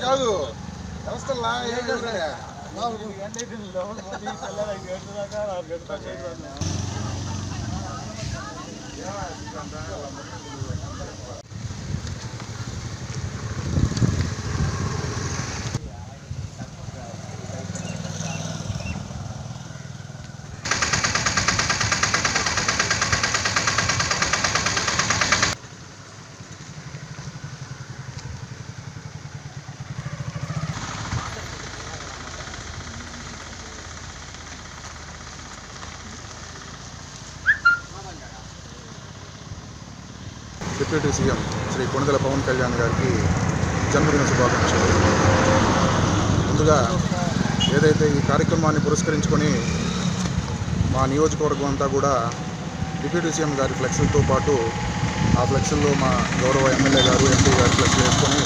కాదు. వ్యవస్థలా ఏం చేస్తారా నాలుగు గంటల లోపల గంటల Yeah, deputy CM Shri Konidela Pawan Kalyan గారికి జన్మదిన శుభాకాంక్షలు. ముందుగా ఏదైతే ఈ కార్యక్రమాన్ని పురస్కరించుకొని మా నియోజకవర్గం అంతా కూడా డిప్యూటీ సీఎం గారి ఫ్లెక్సీలతో పాటు ఆ ఫ్లెక్సీల్లో మా గౌరవ ఎమ్మెల్యే గారు ఎంపీ గారి ఫ్లెక్స్ వేసుకొని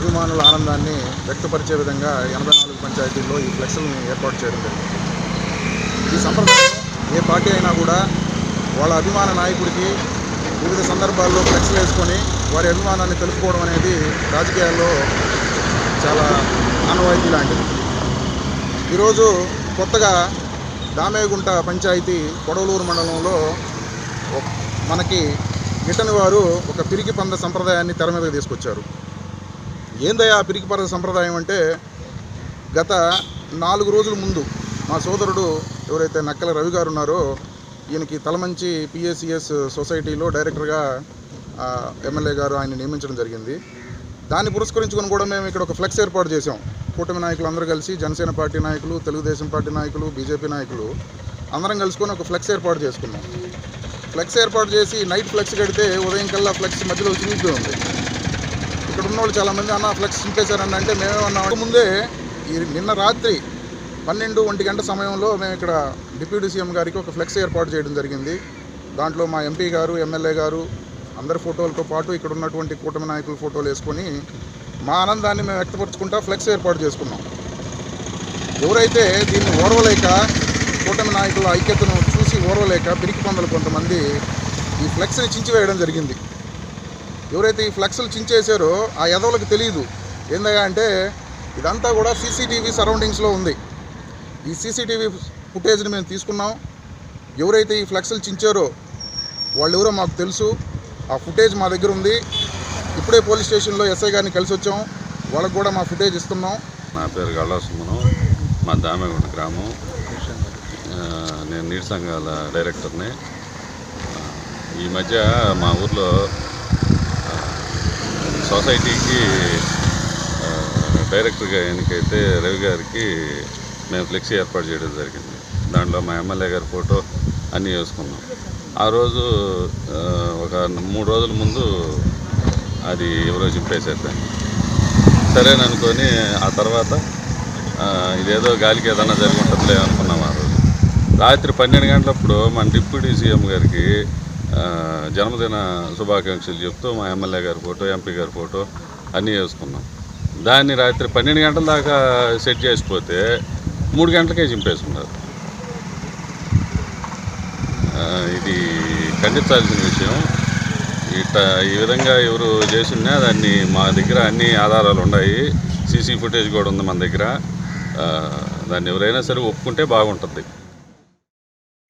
అభిమానుల ఆనందాన్ని వ్యక్తపరిచే విధంగా ఎనభై నాలుగు పంచాయతీల్లో ఈ ఫ్లెక్స్ని ఏర్పాటు చేయడం జరిగింది. ఈ సంప్రదాయం ఏ పార్టీ అయినా కూడా వాళ్ళ అభిమాన నాయకుడికి వివిధ సందర్భాల్లో ఫ్లెక్స్లు వేసుకొని వారి అభిమానాన్ని తెలుపుకోవడం అనేది రాజకీయాల్లో చాలా ఆనవాయితీ లాంటిది. ఈరోజు కొత్తగా దామేగుంట పంచాయతీ కొడవలూరు మండలంలో మనకి గిట్టని వారు ఒక పిరికి పంద సంప్రదాయాన్ని తెర మీదకి తీసుకొచ్చారు. ఏందయ్యా ఆ పిరికి పంద సంప్రదాయం అంటే గత నాలుగు రోజుల ముందు మా సోదరుడు ఎవరైతే నక్కల రవి గారు ఉన్నారో ఈయనకి తలమంచి పిఎస్సిఎస్ సొసైటీలో డైరెక్టర్గా ఎమ్మెల్యే గారు ఆయన నియమించడం జరిగింది. దాన్ని పురస్కరించుకొని కూడా మేము ఇక్కడ ఒక ఫ్లెక్స్ ఏర్పాటు చేసాం కూటమి నాయకులు అందరూ కలిసి జనసేన పార్టీ నాయకులు తెలుగుదేశం పార్టీ నాయకులు బీజేపీ నాయకులు అందరం కలుసుకొని ఒక ఫ్లెక్స్ ఏర్పాటు చేసుకున్నాం. ఫ్లెక్స్ ఏర్పాటు చేసి నైట్ ఫ్లెక్స్ కడితే ఉదయం కల్లా ఫ్లెక్స్ మధ్యలో చినిగిపోయి ఉంది. ఇక్కడ ఉన్న వాళ్ళు చాలామంది అన్న ఫ్లెక్స్ చింపేశారని అంటే మేమేమన్నా ముందే ఈ నిన్న రాత్రి పన్నెండు ఒంటి గంట సమయంలో మేము ఇక్కడ డిప్యూటీ సీఎం గారికి ఒక ఫ్లెక్స్ ఏర్పాటు చేయడం జరిగింది. దాంట్లో మా ఎంపీ గారు ఎమ్మెల్యే గారు అందరి ఫోటోలతో పాటు ఇక్కడ ఉన్నటువంటి కూటమి నాయకుల ఫోటోలు వేసుకొని మా ఆనందాన్ని మేము వ్యక్తపరచుకుంటా ఫ్లెక్స్ ఏర్పాటు చేసుకున్నాం. ఎవరైతే దీన్ని ఓర్వలేక కూటమి నాయకుల ఐక్యతను చూసి ఓర్వలేక పిరికి పొందలు కొంతమంది ఈ ఫ్లెక్స్ని చించివేయడం జరిగింది. ఎవరైతే ఈ ఫ్లెక్స్లు చించేశారో ఆ ఎదవలకు తెలియదు ఏందయ్యా అంటే ఇదంతా కూడా సీసీటీవీ సరౌండింగ్స్లో ఉంది. ఈ సీసీటీవీ ఫుటేజ్ని మేము తీసుకున్నాం. ఎవరైతే ఈ ఫ్లెక్స్లు చించారో వాళ్ళు ఎవరో మాకు తెలుసు. ఆ ఫుటేజ్ మా దగ్గర ఉంది. ఇప్పుడే పోలీస్ స్టేషన్లో ఎస్ఐ గారిని కలిసి వచ్చాం. వాళ్ళకు కూడా మా ఫుటేజ్ ఇస్తున్నాం. నా పేరు గళ్ళ సుమనం మా దామేగుండ గ్రామం. నేను నీటి సంఘాల డైరెక్టర్ని. ఈ మధ్య మా ఊర్లో సొసైటీకి డైరెక్టర్గా ఎన్నికైతే రవి గారికి మేము ఫ్లెక్సీ ఏర్పాటు చేయడం జరిగింది. దాంట్లో మా ఎమ్మెల్యే గారి ఫోటో అన్నీ వేసుకున్నాం. ఆ రోజు ఒక మూడు రోజుల ముందు అది ఎవరో చింపేసేద్దాం దాన్ని. సరేననుకొని ఆ తర్వాత ఇదేదో గాలికి ఏదన్నా జరిగి ఉంటుందిలే అనుకున్నాం ఆ రోజు. రాత్రి పన్నెండు గంటలప్పుడు మన డిప్యూటీ సీఎం గారికి జన్మదిన శుభాకాంక్షలు చెప్తూ మా ఎమ్మెల్యే గారి ఫోటో ఎంపీ గారి ఫోటో అన్నీ వేసుకున్నాం. దాన్ని రాత్రి పన్నెండు గంటల దాకా సెట్ చేసిపోతే మూడు గంటలకే చింపేసుకున్నారు. ఇది ఖండించాల్సిన విషయం. ఇట ఈ విధంగా ఎవరు చేసినా దాన్ని మా దగ్గర అన్ని ఆధారాలు ఉన్నాయి. సీసీ ఫుటేజ్ కూడా ఉంది మన దగ్గర. దాన్ని ఎవరైనా సరే ఒప్పుకుంటే బాగుంటుంది.